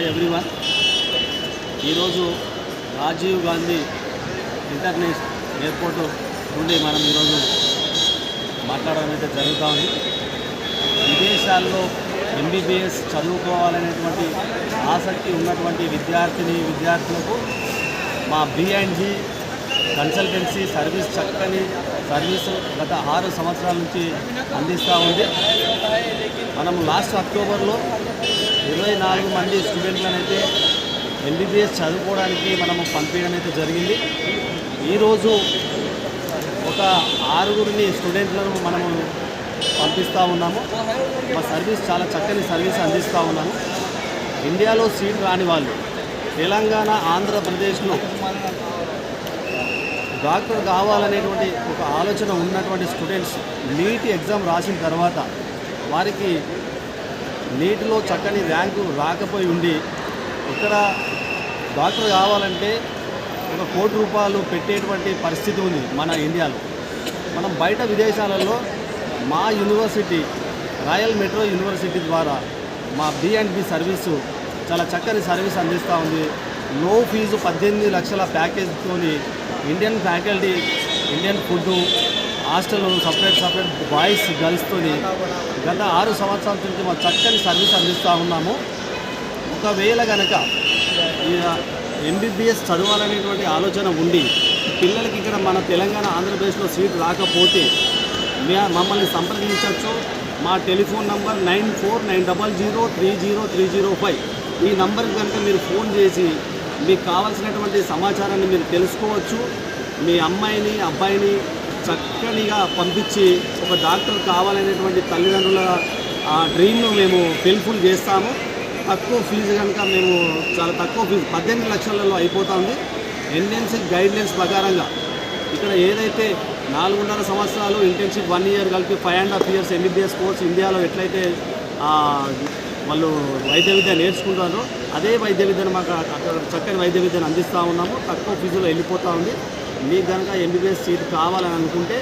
Hi everyone ఈరోజు Rajiv Gandhi international airport నుండి మనం ఈరోజు మాట్లాడడం అయితే జరుగుతూ ఉంది విదేశాల్లో ఎంబీబీఎస్ చదువుకోవాలనేటువంటి ఆసక్తి ఉన్నటువంటి విద్యార్థిని విద్యార్థులకు మా బిఎండ్జి కన్సల్టెన్సీ సర్వీస్ చక్కని సర్వీసు గత ఆరు సంవత్సరాల నుంచి అందిస్తూ ఉంది. మనం లాస్ట్ అక్టోబర్లో ఇరవై నాలుగు మంది స్టూడెంట్లను అయితే ఎంబీబీఎస్ చదువుకోవడానికి మనము పంపించడం అయితే జరిగింది. ఈరోజు ఒక ఆరుగురిని స్టూడెంట్లను మనము పంపిస్తూ ఉన్నాము. మా సర్వీస్ చాలా చక్కని సర్వీస్ అందిస్తూ ఉన్నాము. ఇండియాలో సీట్ రాని వాళ్ళు తెలంగాణ ఆంధ్రప్రదేశ్లో డాక్టర్ కావాలనేటువంటి ఒక ఆలోచన ఉన్నటువంటి స్టూడెంట్స్ నీట్ ఎగ్జామ్ రాసిన తర్వాత వారికి నీటిలో చక్కని ర్యాంకు రాకపోయి ఉండి ఇక్కడ డాక్టర్ కావాలంటే ఒక కోటి రూపాయలు పెట్టేటువంటి పరిస్థితి ఉంది మన ఇండియాలో. మనం బయట విదేశాలలో మా యూనివర్సిటీ రాయల్ మెట్రో యూనివర్సిటీ ద్వారా మా బి సర్వీసు చాలా చక్కని సర్వీస్ అందిస్తూ ఉంది. లో ఫీజు పద్దెనిమిది లక్షల ప్యాకేజ్తో Indian faculty Indian food hostel separate separate boys గర్ల్స్తో గత ఆరు సంవత్సరాల నుంచి మా చక్కని సర్వీస్ అందిస్తూ ఉన్నాము. ఒకవేళ కనుక ఎంబీబీఎస్ చదవాలనేటువంటి ఆలోచన ఉండి పిల్లలకి ఇక్కడ మన తెలంగాణ ఆంధ్రప్రదేశ్లో సీట్ రాకపోతే మే- మమ్మల్ని సంప్రదించవచ్చు. మా telephone number nine four nine double zero three zero three zero five. ఈ నంబర్కి కనుక మీరు ఫోన్ చేసి మీకు కావాల్సినటువంటి సమాచారాన్ని మీరు తెలుసుకోవచ్చు. మీ అమ్మాయిని అబ్బాయిని చక్కనిగా పంపించి ఒక డాక్టర్ కావాలనేటువంటి తల్లిదండ్రుల ఆ డ్రీమ్ను మేము ఫిల్ఫుల్ చేస్తాము. తక్కువ ఫీజు కనుక మేము చాలా తక్కువ ఫీజు పద్దెనిమిది లక్షలలో అయిపోతుంది. ఎన్ఎన్సీ గైడ్లైన్స్ ప్రకారంగా ఇక్కడ ఏదైతే నాలుగున్నర సంవత్సరాలు ఇంటర్న్షిప్ వన్ ఇయర్ కలిపి five and half years MBBS course ఇండియాలో ఎట్లయితే వాళ్ళు వైద్య విద్య నేర్చుకుంటారో అదే వైద్య విద్యను మాకు అక్కడ చక్కని వైద్య విద్యను అందిస్తూ ఉన్నాము. తక్కువ ఫీజులో వెళ్ళిపోతూ ఉంది. మీకు కనుక ఎంబీబీఎస్ సీట్ కావాలని అనుకుంటే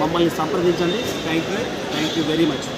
మమ్మల్ని సంప్రదించండి. Thank you thank you very much.